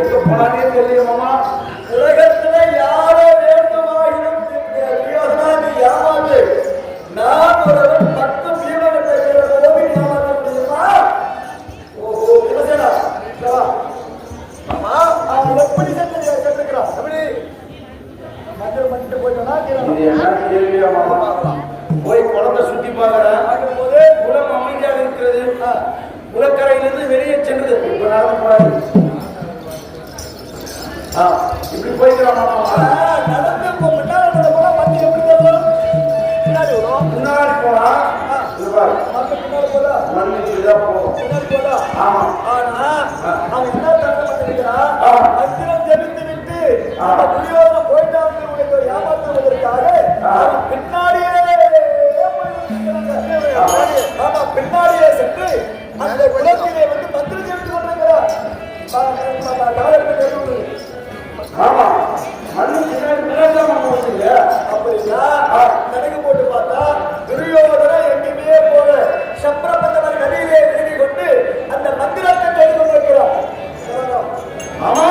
எங்க போனானே தெரியல மாமா. உலகத்துல இது என்ன கேள்வியா மாமா போய் குளத்தை சுத்தி பார்க்கறேன் பார்க்கும்போது குளம் அமைதியாக இருக்கிறது. குளக்கரையிலிருந்து வெளியே சென்றது. இப்ப நடந்து இப்படி போய்க்கிறான் நடந்து முன்னாடி போனா முன்னாடி போதா மண்ணு இதுதான் போகும். ஆமா. ஆனா அவன் என்ன கொள்வதற்காக பின்னாடியே பின்னாடியே சென்று அந்த குளத்திலே வந்து பத்திரம் செய்து கொண்டிருக்கிறார். ஆமா அப்படின்னா கணக்கு போட்டு பார்த்தா துரியோதன எங்கேயுமே போல சப்ரபந்தவர் நதியிலே திரும்பி கொண்டு அந்த மந்திரத்தை தேடி கொண்டிருக்கிறார். ஆமா